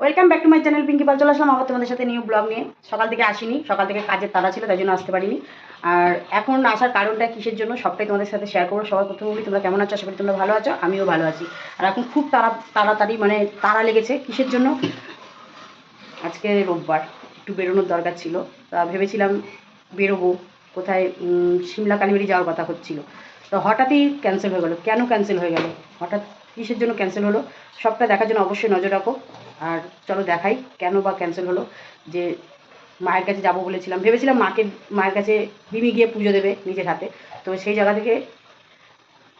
Welcome back to my channel Pinki Pal চলে আসলাম আবার তোমাদের সাথে নিউ ব্লগ নিয়ে। সকাল থেকে আসিনি, সকাল থেকে কাজের তারা ছিল তাই জন্য আসতে পারিনি। আর এখন আসার কারণটা কিসের জন্য, সবটাই তোমাদের সাথে শেয়ার করব। সবার প্রথম বলি, তোমরা কেমন আছো? করি তোমরা ভালো আছো, আমিও ভালো আছি। আর এখন খুব তাড়া, তাড়াতাড়ি মানে তাড়া লেগেছে কিসের জন্য? আজকে রোববার, একটু বেরোনোর দরকার ছিল। তা ভেবেছিলাম বেরোবো, কোথায় সিমলা কালীবাড়ি যাওয়ার কথা হচ্ছিল। তো হঠাৎই ক্যান্সেল হয়ে গেলো। কেন ক্যান্সেল হয়ে গেল? হঠাৎ কিসের জন্য ক্যান্সেল হলো, সবটা দেখার জন্য অবশ্যই নজর রাখো। আর চলো দেখাই কেন বা ক্যান্সেল হলো, যে মায়ের কাছে যাব বলেছিলাম। ভেবেছিলাম মাকে, মায়ের কাছে বিমি গিয়ে পুজো দেবে নিজের হাতে। তো সেই জায়গা থেকে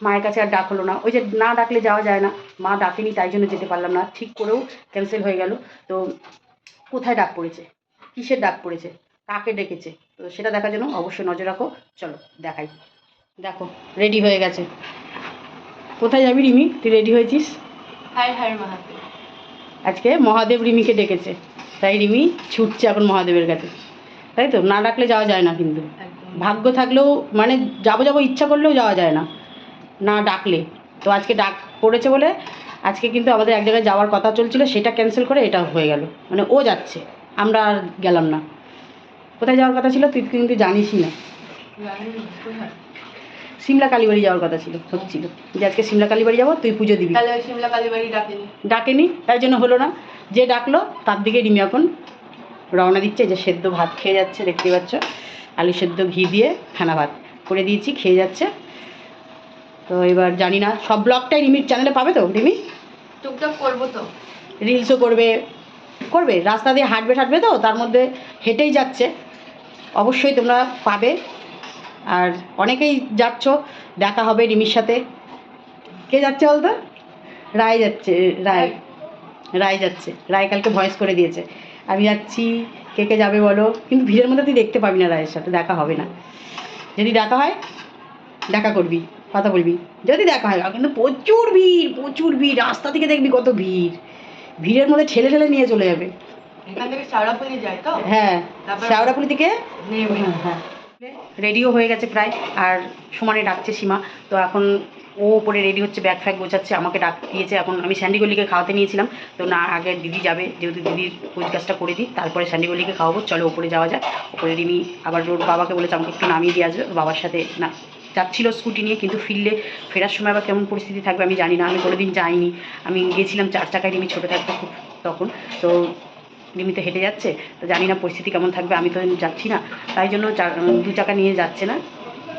মায়ের কাছে আর ডাক হলো না। ওই যে না ডাকলে যাওয়া যায় না। মা ডাকেনি, তাই জন্য যেতে পারলাম না। ঠিক করেও ক্যান্সেল হয়ে গেল। তো কোথায় ডাক পড়েছে? কিসের ডাক পড়েছে? কাকে ডেকেছে? তো সেটা দেখার জন্য অবশ্যই নজর রাখো। চলো দেখাই। দেখো রেডি হয়ে গেছে। কোথায় যাবি রিমি? তুই রেডি হয়েছিস? হায় হায় আজকে মহাদেব রিমিকে ডেকেছে। তাই রিমি ছুটছে এখন মহাদেবের কাছে। তাই তো? না ডাকলে যাওয়া যায় না কিন্তু। ভাগ্য থাকলেও মানে যাব যাব ইচ্ছা করলেও যাওয়া যায় না। না ডাকলে। তো আজকে ডাক পড়েছে বলে আজকে কিন্তু আমাদের এক জায়গায় যাওয়ার কথা চলছিল সেটা ক্যান্সেল করে এটা হয়ে গেল। মানে ও যাচ্ছে। আমরা আর গেলাম না। কোথায় যাওয়ার কথা ছিল তুই কিন্তু জানিসই না? সিমলা কালীবাড়ি যাওয়ার কথা ছিল হচ্ছিল যে আজকে সিমলা কালীবাড়ি যাব তুই পুজো দিবি। তাহলে সিমলা কালীবাড়ি ডাকেনি। ডাকেনি তাই জন্য হলো না। যে ডাকলো তার দিকে রিমি এখন রওনা দিচ্ছে যে সেদ্ধ ভাত খেয়ে যাচ্ছে দেখতে পাচ্ছ? আলু সেদ্ধ ঘি দিয়ে ফেনা ভাত করে দিয়েছি খেয়ে যাচ্ছে। তো এবার জানি না সব ব্লগটাই রিমির চ্যানেলে পাবে তো রিমি? টুকটাক করব তো। রিলসও করবে করবে। রাস্তা দিয়ে হাঁটবে হাঁটবে তো তার মধ্যে হেঁটেই যাচ্ছে। অবশ্যই তোমরা পাবে। আর অনেকেই যাচ্ছ দেখা হবে রিমির সাথে। কে যাচ্ছে বলতো? রায় যাচ্ছে রায়। রায় যাচ্ছে। রায় কালকে ভয়েস করে দিয়েছে। আমি যাচ্ছি কে কে যাবে বলো? কিন্তু ভিড়ের মধ্যে তুই দেখতে পাবি না রায়ের সাথে দেখা হবে না। যদি দেখা হয় দেখা করবি কথা বলবি। যদি দেখা হয় কিন্তু প্রচুর ভিড় প্রচুর ভিড়। রাস্তা থেকে দেখবি কত ভিড়। ভিড়ের মধ্যে ঠেলে ঠেলে নিয়ে চলে যাবে। এখান থেকে শাওড়াফুলি যায় তো? হ্যাঁ শ্যাওড়াপুলি থেকে হ্যাঁ। রেডিও হয়ে গেছে প্রায়। আর সমানে ডাকছে সীমা। তো এখন ও ওপরে রেডি হচ্ছে ব্যাগ ফ্যাগ গোছাচ্ছে, আমাকে ডাক দিয়েছে। এখন আমি স্যান্ডিগলিকে খাওয়াতে নিয়েছিলাম। তো না, আগে দিদি যাবে, যেহেতু দিদির কোচ কাজটা করে দিই, তারপরে স্যান্ডিগলিকে খাওয়াবো। চলো ওপরে যাওয়া যায় ওপরে রিমি আবার ওর বাবাকে বলেছে, আমাকে একটু নামিয়ে দিয়ে আসবে। বাবার সাথে না, যাচ্ছিল স্কুটি নিয়ে, কিন্তু ফিরলে ফেরার সময় আবার কেমন পরিস্থিতি থাকবে আমি জানি না। আমি কোনোদিন যাইনি। আমি গেছিলাম চার চাকায়, রিমি ছোটো থাকতো খুব তখন। তো রিমি তো হেঁটে যাচ্ছে তো জানি না পরিস্থিতি কেমন থাকবে আমি তো যাচ্ছি না। তাই জন্য দু চাকা নিয়ে যাচ্ছে না।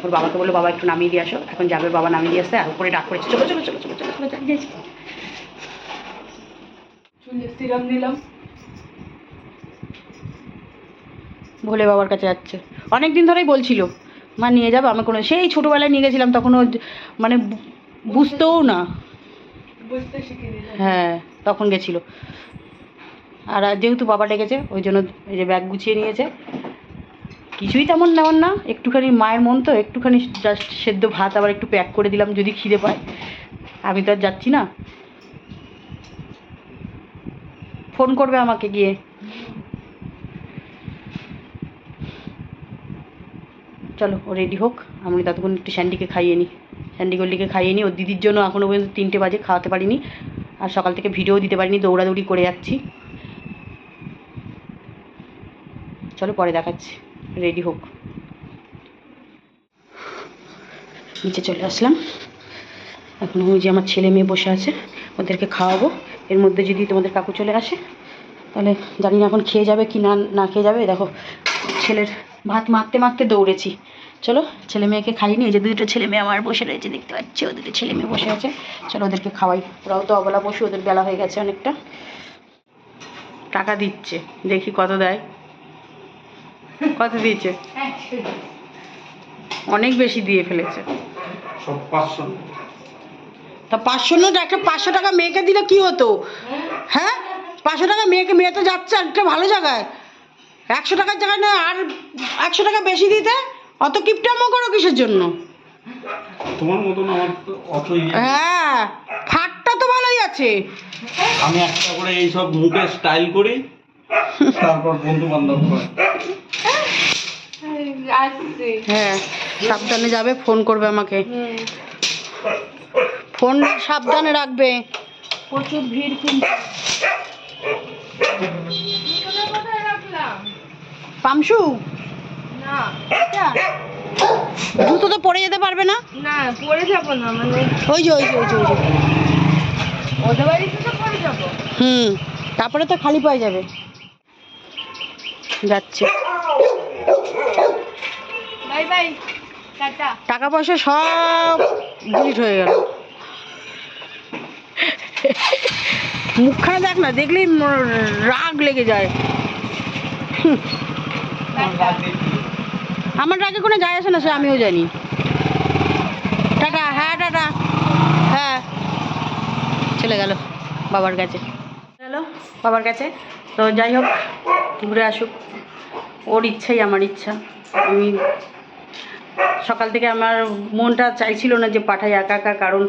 ওর বাবাকে বলল বাবা একটু নামিয়ে দিয়ে আসো। এখন যাবে বাবা নামিয়ে দিয়ে আসতে আর উপরে ডাক করেছে চলো চলো চলো চলো চলো চলো চলো যাচ্ছি। সিরাম দিলাম ভোলে বাবার কাছে যাচ্ছে। অনেক দিন ধরেই বলছিল মা নিয়ে যাবে? আমি কোনো সেই ছোটোবেলায় নিয়ে গেছিলাম তখন মানে বুঝতেও না। হ্যাঁ তখন গেছিল। আর যেহেতু বাবা ডেকেছে ওই জন্য এই যে ব্যাগ গুছিয়ে নিয়েছে। কিছুই তেমন নেওয়ার না, একটুখানি মায়ের মন তো, একটুখানি জাস্ট সেদ্ধ ভাত আবার একটু প্যাক করে দিলাম, যদি খিদে পায়। আমি তো আর যাচ্ছি না। ফোন করবে আমাকে গিয়ে। চলো, ও রেডি হোক, আমি ততক্ষণ একটু স্যান্ডিকে খাইয়ে নিই স্যান্ডি গল্লিকে খাইয়ে নিই ওর দিদির জন্য এখনও পর্যন্ত তিনটে বাজে খাওয়াতে পারিনি। আর সকাল থেকে ভিডিও দিতে পারিনি, দৌড়াদৌড়ি করে যাচ্ছি। চলো পরে দেখাচ্ছি। রেডি হোক। নিচে চলে আসলাম। এখন ওই যে আমার ছেলে মেয়ে বসে আছে, ওদেরকে খাওয়াবো। এর মধ্যে যদি তোমাদের কাকু চলে আসে, তাহলে জানি না এখন খেয়ে যাবে কি না না খেয়ে যাবে। দেখো, ছেলের ভাত মারতে মারতে দৌড়েছি। চলো, ছেলে মেয়েকে খাইনি এই যে দুটো ছেলে মেয়ে আমার বসে রয়েছে, দেখতে পাচ্ছি? ও দুটো ছেলে মেয়ে বসে আছে। চলো ওদেরকে খাওয়াই। ওরাও তো অবলা বসে ওদের বেলা হয়ে গেছে অনেকটা। টাকা দিচ্ছে। দেখি কত দেয়। কত দিয়েছে? অনেক বেশি দিয়ে ফেলেছে। সব পাঁচশো। তা পাঁচশো নোট একটা পাঁচশো টাকা মেয়েকে দিলে কি হতো? হ্যাঁ? পাঁচশো টাকা মেয়েকে মেয়ে তো যাচ্ছে একটা ভালো জায়গায়। একশো টাকার জায়গায় না আর একশো টাকা বেশি দিতে? অত কিপটামো করো কিসের জন্য? তোমার মতন আমার অত ইয়ে হ্যাঁ ফাটটা তো ভালোই আছে। আমি একটা করে এইসব মুখে স্টাইল করি তারপর বন্ধু বান্ধব করে। হ্যাঁ সাবধানে যাবে ফোন করবে আমাকে। ফোন সাবধানে রাখবে। প্রচুর ভিড় কিন্তু। পামসু? জুতো তো পড়ে যেতে পারবে না? মানে হুম তারপরে তো খালি পাওয়া যাবে। যাচ্ছে। টাকা পয়সা সব ডিলিট হয়ে গেল। মুখখানা দেখ না দেখলেই রাগ লেগে যায়। আমার রাগে কোনো যায় আসে না সে আমিও জানি। টাটা হ্যাঁ টাটা। হ্যাঁ। চলে গেল বাবার কাছে। গেল বাবার কাছে। তো যাই হোক ঘুরে আসুক। ওর ইচ্ছাই আমার ইচ্ছা। আমি সকাল থেকে আমার মনটা চাইছিল না যে পাঠাই একা একা, কারণ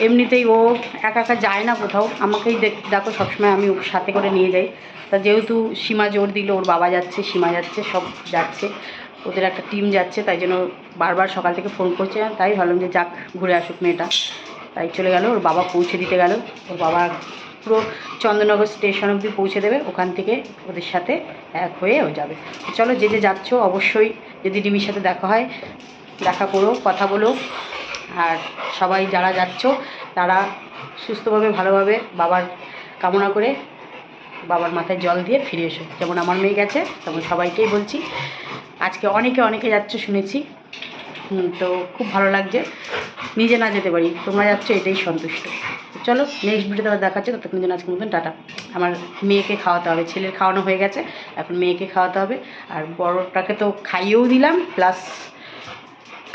এমনিতেই ও একা একা যায় না কোথাও। আমাকেই দেখ- সবসময় আমি ওর সাথে করে নিয়ে যাই। তা যেহেতু সীমা জোর দিল, ওর বাবা যাচ্ছে, সীমা যাচ্ছে, সব যাচ্ছে। ওদের একটা টিম যাচ্ছে, তাই জন্য বারবার সকাল থেকে ফোন করছে। তাই ভাবলাম যে যাক, ঘুরে আসুক মেয়েটা। তাই চলে গেল, ওর বাবা পৌঁছে দিতে গেল। ওর বাবা পুরো চন্দ্রনগর স্টেশন অবধি পৌঁছে দেবে, ওখান থেকে ওদের সাথে এক হয়ে ও যাবে। চলো যে যে যাচ্ছ অবশ্যই যদি ডিমির সাথে দেখা হয়, দেখা করো, কথা বলো। আর সবাই যারা যাচ্ছ, তারা সুস্থভাবে, ভালোভাবে বাবার কামনা করে বাবার মাথায় জল দিয়ে ফিরে এসো। যেমন আমার মেয়ে গেছে, তেমন সবাইকেই বলছি। আজকে অনেকে অনেকে যাচ্ছে শুনেছি তো খুব ভালো লাগছে। নিজে না যেতে পারি, তোমরা যাচ্ছ, এটাই সন্তুষ্ট। চলো নেক্সট ভিডিওতে আবার দেখাচ্ছে ততক্ষণ জন্য আজকের মতন টাটা। আমার মেয়েকে খাওয়াতে হবে, ছেলের খাওয়ানো হয়ে গেছে, এখন মেয়েকে খাওয়াতে হবে। আর বড়টাকে তো খাইয়েও দিলাম প্লাস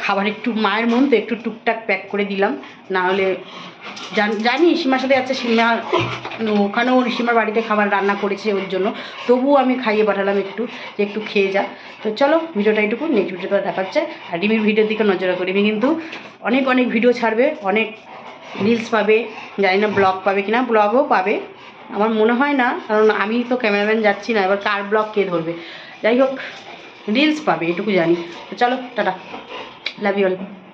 খাবার একটু মায়ের মন, তো একটু টুকটাক প্যাক করে দিলাম। না হলে জানি সীমার সাথে যাচ্ছে সীমা ওখানেও সীমার বাড়িতে খাবার রান্না করেছে ওর জন্য। তবুও আমি খাইয়ে পাঠালাম একটু, যে একটু খেয়ে যা। তো চলো, ভিডিওটা এইটুকু নেক্সট ভিডিওতে দেখাচ্ছে। আর রিমির ভিডিওর দিকে নজর রাখো। রিমি কিন্তু অনেক অনেক ভিডিও ছাড়বে, অনেক রিলস পাবে, জানি না ব্লগ পাবে কিনা ব্লগও পাবে। আমার মনে হয় না, কারণ আমি তো ক্যামেরাম্যান যাচ্ছি না, এবার কার ব্লগ কে ধরবে? যাই হোক রিলস পাবে, এটুকু জানি। তো চলো, টাটা। la viola.